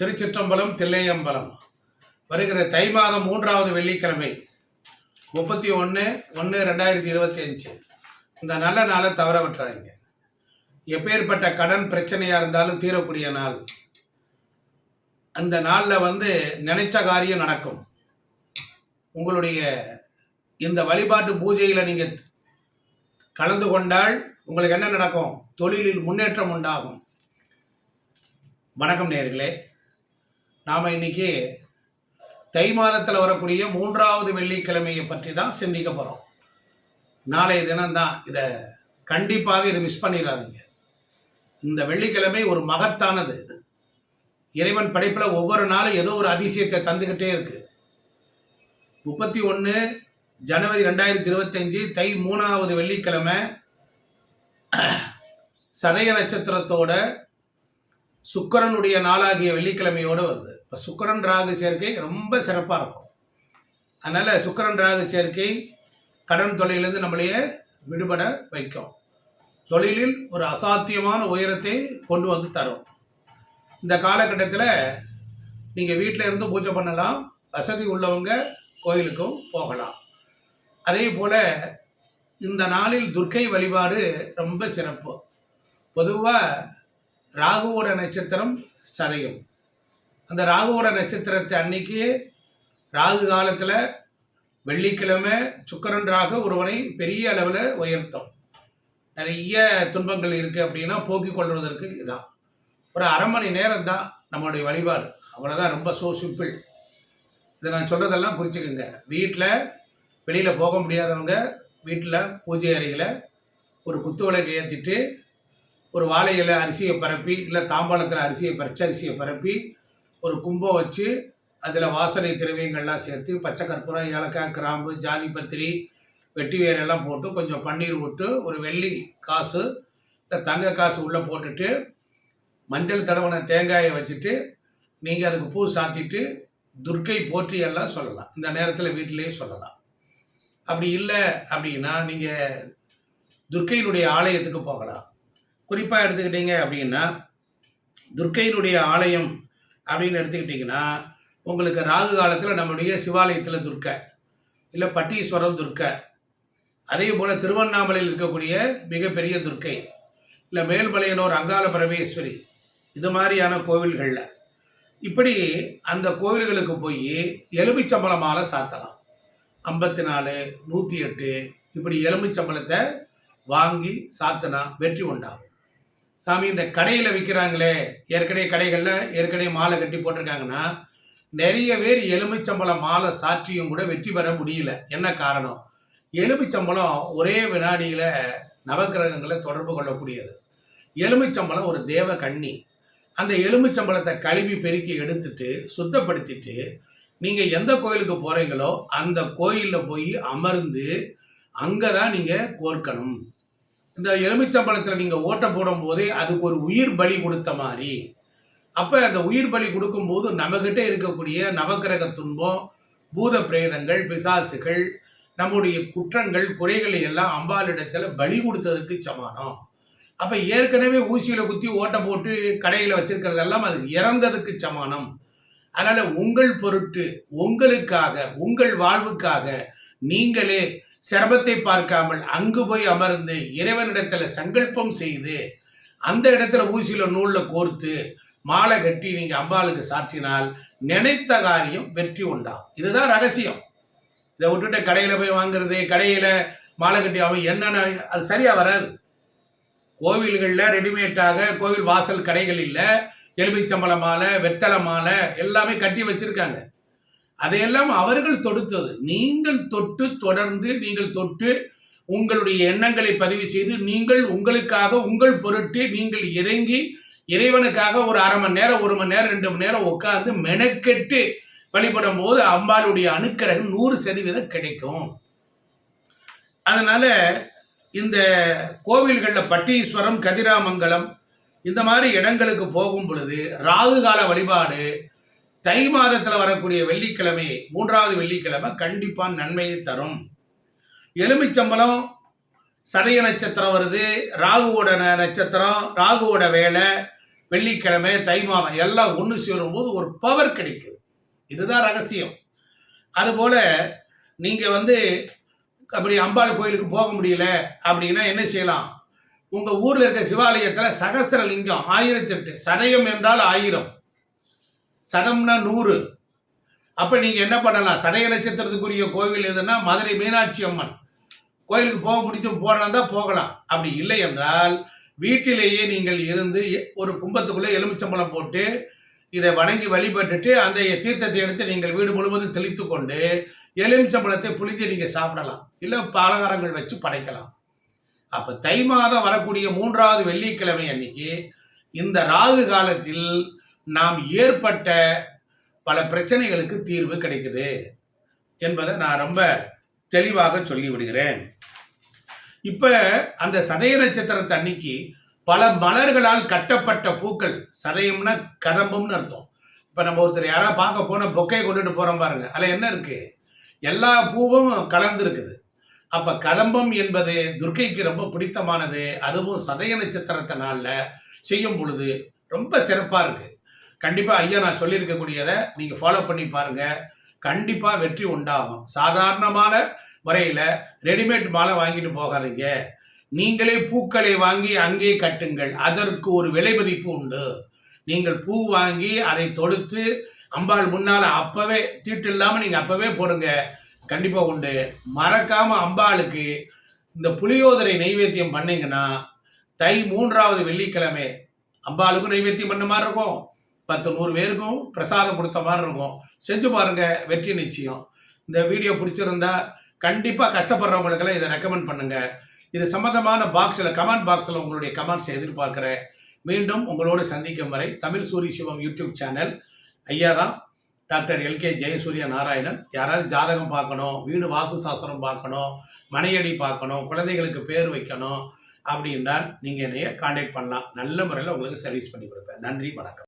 திருச்சிற்றம்பலம் தில்லையம்பலம். வருகிற தை மாதம் மூன்றாவது வெள்ளிக்கிழமை முப்பத்தி ஒன்று ஒன்று ரெண்டாயிரத்தி இருபத்தி அஞ்சு. இந்த நல்ல நாளை தவற விட்டுறாங்க எப்பேற்பட்ட கடன் பிரச்சனையாக இருந்தாலும் தீரக்கூடிய நாள். அந்த நாளில் வந்து நினைச்ச காரியம் நடக்கும். உங்களுடைய இந்த வழிபாட்டு பூஜையில் நீங்கள் கலந்து கொண்டால் உங்களுக்கு என்ன நடக்கும்? தொழிலில் முன்னேற்றம் உண்டாகும். வணக்கம் நேர்களே நாம் இன்னைக்கு தை மாதத்தில் வரக்கூடிய மூன்றாவது வெள்ளிக்கிழமையை பற்றி தான் சிந்திக்க போகிறோம் நாளைய தினம்தான். இதை கண்டிப்பாக இதை மிஸ் பண்ணிடாதீங்க. இந்த வெள்ளிக்கிழமை ஒரு மகத்தானது. இறைவன் படைப்பில் ஒவ்வொரு நாளும் ஏதோ ஒரு அதிசயத்தை தந்துக்கிட்டே இருக்கு. முப்பத்தி ஒன்று ஜனவரி ரெண்டாயிரத்தி இருபத்தஞ்சு தை மூணாவது வெள்ளிக்கிழமை சதய நட்சத்திரத்தோட சுக்கரனுடைய நாளாகிய வெள்ளிக்கிழமையோடு வருது. இப்போ சுக்கரன் ராகு சேர்க்கை ரொம்ப சிறப்பாக இருக்கும். அதனால் சுக்கரன் ராகு சேர்க்கை கடன் தொலையிலேருந்து நம்மளையே விடுபட வைக்கும். தொழிலில் ஒரு அசாத்தியமான உயரத்தை கொண்டு வந்து தரும். இந்த காலகட்டத்தில் நீங்கள் வீட்டில் இருந்து பூஜை பண்ணலாம் வசதி உள்ளவங்க கோயிலுக்கும் போகலாம். அதே போல் இந்த நாளில் துர்க்கை வழிபாடு ரொம்ப சிறப்பு. பொதுவாக ராகுவோட நட்சத்திரம் சதயம். அந்த ராகுவோட நட்சத்திரத்தை அன்னைக்கு ராகு காலத்தில் வெள்ளிக்கிழமை சுக்கரன் ராக ஒருவனை பெரிய அளவில் உயர்த்தும். நிறைய துன்பங்கள் இருக்குது அப்படின்னா போக்கிக் கொள்வதற்கு இதுதான் ஒரு அரை மணி நேரம் தான் நம்மளுடைய வழிபாடு. அவ்வளோதான் ரொம்ப ஸோ சிம்பிள் இதை நான் சொல்கிறதெல்லாம் குறிச்சிக்கோங்க வீட்டில் வெளியில் போக முடியாதவங்க வீட்டில் பூஜை அறையில் ஒரு குத்து விளக்கு ஏற்றிட்டு ஒரு வாழை இலை அரிசியை பரப்பி இல்லை தாம்பாளத்தில் அரிசியை பறிச்ச அரிசியை பரப்பி ஒரு கும்பம் வச்சு அதில் வாசனை திரவியங்கள்லாம் சேர்த்து பச்சை கற்பூரம் ஏலக்காய் கிராம்பு ஜாதி பத்திரி வெட்டி வேரெல்லாம் போட்டு கொஞ்சம் பன்னீர் விட்டு ஒரு வெள்ளி காசு இந்த தங்க காசு உள்ளே போட்டுட்டு மஞ்சள் தடவன தேங்காயை வச்சுட்டு நீங்கள் அதுக்கு பூ சாத்திட்டு துர்க்கை போற்றி எல்லாம் சொல்லலாம். இந்த நேரத்தில் வீட்டிலேயே சொல்லலாம். அப்படி இல்லை அப்படின்னா நீங்கள் துர்க்கையினுடைய ஆலயத்துக்கு போகலாம். குறிப்பாக எடுத்துக்கிட்டீங்க அப்படின்னா துர்க்கையினுடைய ஆலயம் அப்படின்னு எடுத்துக்கிட்டிங்கன்னா உங்களுக்கு ராகு காலத்தில் நம்முடைய சிவாலயத்தில் துர்க்கை இல்லை பட்டீஸ்வரம் துர்க்கை அதே போல் திருவண்ணாமலையில் இருக்கக்கூடிய மிகப்பெரிய துர்க்கை இல்லை மேல்மலையனூர் அங்காள பரமேஸ்வரி இது மாதிரியான கோவில்களில். இப்படி அந்த கோவில்களுக்கு போய் எலுமிச்சம்பழ மாலை சாத்தலாம். ஐம்பத்தி நாலு நூற்றி எட்டு இப்படி எலுமிச்சம்பளத்தை வாங்கி சாத்தினா வெற்றி உண்டாகும். சாமி இந்த கடையில் விற்கிறாங்களே ஏற்கனவே கடைகளில் ஏற்கனவே மாலை கட்டி போட்டிருக்காங்கன்னா நிறைய பேர் எலுமிச்சம்பழம் மாலை சாற்றியும் கூட வெற்றி பெற முடியல. என்ன காரணம்? எலுமிச்சம்பழம் ஒரே வினாடியில் நவக்கிரகங்களை தொடர்பு கொள்ளக்கூடியது. எலுமிச்சம்பழம் ஒரு தேவ கன்னி அந்த எலுமிச்சம்பழத்தை கழுவி பெருக்கி எடுத்துட்டு சுத்தப்படுத்திட்டு நீங்கள் எந்த கோயிலுக்கு போகிறீங்களோ அந்த கோயிலில் போய் அமர்ந்து அங்கே தான் நீங்கள் கோர்க்கணும். இந்த எலுமிச்சம்பழத்தில் நீங்கள் ஓட்டை போடும் போதே அதுக்கு ஒரு உயிர் பலி கொடுத்த மாதிரி. அப்போ அந்த உயிர் பலி கொடுக்கும்போது நம்மக்கிட்ட இருக்கக்கூடிய நவக்கிரக துன்பம் பூத பிரேதங்கள் பிசாசுகள் நம்முடைய குற்றங்கள் குறைகளை எல்லாம் அம்பாளிடத்தில் பலி கொடுத்ததுக்கு சமானம். அப்போ ஏற்கனவே ஊசியில் குத்தி ஓட்டை போட்டு கடையில் வச்சிருக்கிறதெல்லாம் அது இறந்ததுக்கு சமானம். அதனால் உங்கள் பொருட்டு உங்களுக்காக உங்கள் வாழ்வுக்காக நீங்களே சிரமத்தை பார்க்காமல் அங்கு போய் அமர்ந்து இறைவனிடத்துல சங்கல்பம் செய்து அந்த இடத்துல ஊசியில நூல்ல கோர்த்து மாலை கட்டி நீங்க அம்பாளுக்கு சாற்றினால் நினைத்த காரியம் வெற்றி உண்டாகும். இதுதான் ரகசியம். இதை விட்டுட்டு கடையில போய் வாங்குறது கடையில மாலை கட்டி அவன் என்னென்ன அது சரியா வராது. கோவில்களில் ரெடிமேட்டாக கோவில் வாசல் கடைகள் இல்லை எலுமிச்சம்பள மாலை வெத்தலை மாலை எல்லாமே கட்டி வச்சிருக்காங்க. அதையெல்லாம் அவர்கள் தொடுத்தது. நீங்கள் தொட்டு தொடர்ந்து நீங்கள் தொட்டு உங்களுடைய எண்ணங்களை பதிவு செய்து நீங்கள் உங்களுக்காக உங்கள் பொருட்டு நீங்கள் இறங்கி இறைவனுக்காக ஒரு அரை மணி நேரம் ஒரு மணி நேரம் ரெண்டு மணி நேரம் உட்காந்து மெனக்கெட்டு வழிபடும் போது அம்பாளுடைய அணுக்கரகம் நூறு சதவீதம் கிடைக்கும். அதனால இந்த கோவில்களில் பட்டீஸ்வரம் கதிராமங்கலம் இந்த மாதிரி இடங்களுக்கு போகும் பொழுது ராகு கால வழிபாடு தை மாதத்தில் வரக்கூடிய வெள்ளிக்கிழமை மூன்றாவது வெள்ளிக்கிழமை கண்டிப்பாக நன்மையை தரும். எலுமிச்சம்பளம் சதய நட்சத்திரம் வருது ராகுவோட ந- நட்சத்திரம் ராகுவோட வேலை வெள்ளிக்கிழமை தை மாதம் எல்லாம் ஒன்று சேரும்போது ஒரு பவர் கிடைக்குது. இதுதான் ரகசியம். அதுபோல் நீங்கள் வந்து அப்படி அம்பாள் கோயிலுக்கு போக முடியல அப்படின்னா என்ன செய்யலாம்? உங்கள் ஊரில் இருக்க சிவாலயத்தில் சகசரலிங்கம் ஆயிரத்தெட்டு சதயம் என்றால் ஆயிரம். சதம்னா நூறு. அப்போ நீங்கள் என்ன பண்ணலாம்? சதய நட்சத்திரத்துக்குரிய கோவில் எதுனா மதுரை மீனாட்சி அம்மன். கோயிலுக்கு போக முடிச்சும் போனால் தான் போகலாம். அப்படி இல்லை என்றால் வீட்டிலேயே நீங்கள் இருந்து ஒரு கும்பத்துக்குள்ளே எலுமிச்சம்பழம் போட்டு இதை வணங்கி வழிபட்டுட்டு அந்த தீர்த்தத்தை எடுத்து நீங்கள் வீடு முழுவதும் தெளித்து கொண்டு எலுமிச்சம்பழத்தை புளித்து நீங்கள் சாப்பிடலாம். இல்லை பலகாரங்கள் வச்சு படைக்கலாம். அப்போ தை மாதம் வரக்கூடிய மூன்றாவது வெள்ளிக்கிழமை அன்னைக்கு இந்த ராகு காலத்தில் நாம் ஏற்பட்ட பல பிரச்சனைகளுக்கு தீர்வு கிடைக்குது என்பதை நான் ரொம்ப தெளிவாக சொல்லி விடுகிறேன். இப்போ அந்த சதய நட்சத்திரத்தை அன்னைக்கு பல மலர்களால் கட்டப்பட்ட பூக்கள் சதயம்னா கதம்பம்னு அர்த்தம். இப்போ நம்ம ஒருத்தர் யாராவது பார்க்க போனால் பொக்கை கொண்டுட்டு போகிறோம் பாருங்க. அதில் என்ன இருக்கு? எல்லா பூவும் கலந்து இருக்குது அப்போ கதம்பம் என்பது துர்க்கைக்கு ரொம்ப பிடித்தமானது. அதுவும் சதய நட்சத்திரத்தை நாளில் செய்யும் பொழுது ரொம்ப சிறப்பாக இருக்கு. கண்டிப்பாக ஐயா நான் சொல்லியிருக்கக்கூடியதை நீங்கள் ஃபாலோ பண்ணி பாருங்க. கண்டிப்பாக வெற்றி உண்டாகும். சாதாரணமான முறையில் ரெடிமேட் மாலை வாங்கிட்டு போகாதீங்க. நீங்களே பூக்களை வாங்கி அங்கே கட்டுங்கள். அதற்கு ஒரு விலை மதிப்பு உண்டு. நீங்கள் பூ வாங்கி அதை தொடுத்து அம்பாள் முன்னால் அப்போவே தீட்டு இல்லாமல் நீங்கள் அப்போவே போடுங்க. கண்டிப்பாக உண்டு. மறக்காமல் அம்பாளுக்கு இந்த புளியோதரை நைவேத்தியம் பண்ணிங்கன்னா தை மூன்றாவது வெள்ளிக்கிழமை அம்பாளுக்கும் நைவேத்தியம் பண்ண மாதிரி இருக்கும். பத்து நூறு பேருக்கும் பிரசாதம் கொடுத்த மாதிரி இருக்கும். செஞ்சு பாருங்க வெற்றி நிச்சயம். இந்த வீடியோ பிடிச்சிருந்தா கண்டிப்பாக கஷ்டப்படுறவங்களுக்கெல்லாம் இதை ரெக்கமெண்ட் பண்ணுங்க. இது சம்பந்தமான பாக்ஸில் கமெண்ட் பாக்ஸில் உங்களுடைய கமெண்ட்ஸ் எதிர்பார்க்குறேன். மீண்டும் உங்களோடு சந்திக்கும் வரை தமிழ் சூரி சிவம் யூடியூப் சேனல் ஐயா தான். Doctor LK Jayasuriya Narayanan. யாராவது ஜாதகம் பார்க்கணும் வீடு வாசு சாஸ்திரம் பார்க்கணும் மனையடி பார்க்கணும் குழந்தைகளுக்கு பேர் வைக்கணும் அப்படின்னா நீங்கள் என்னைய காண்டாக்ட் பண்ணலாம். நல்ல முறையில் உங்களுக்கு சர்வீஸ் பண்ணி கொடுப்பேன். நன்றி வணக்கம்.